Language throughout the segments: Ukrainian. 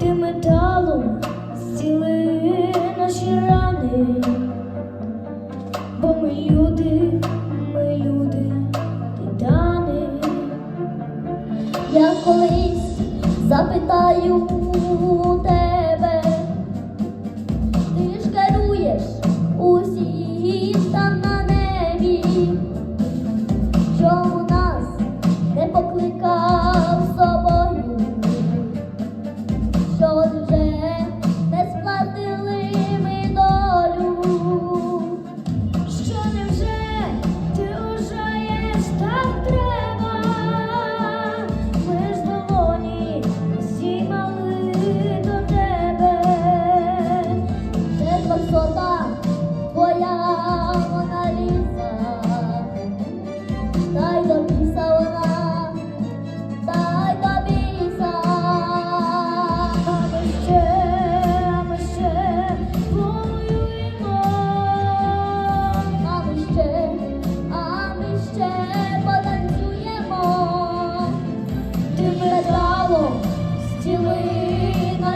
ти металом зціли наші рани, Я колись запитаю у тебе, ти ж керуєш усі там на небі, чому нас не покликав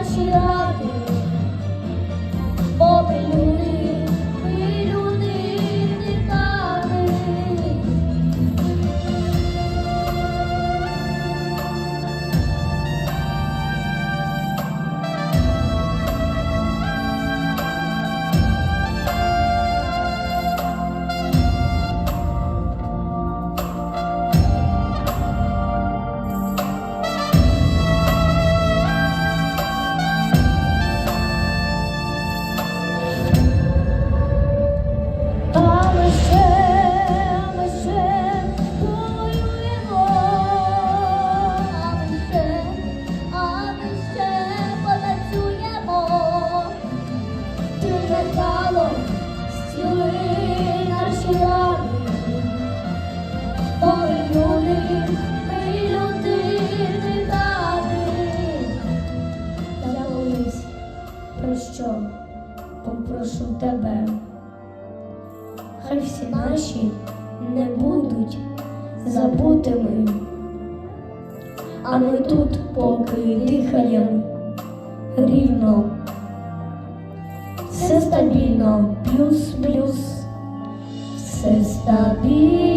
наші металом стіли наші рани. Бо ми люди, ми люди колись про що попрошу тебе. Хай всі наші не будуть забутими. А ми тут поки дихаємо рівно. Все стабільно, плюс-плюс, все стабільно.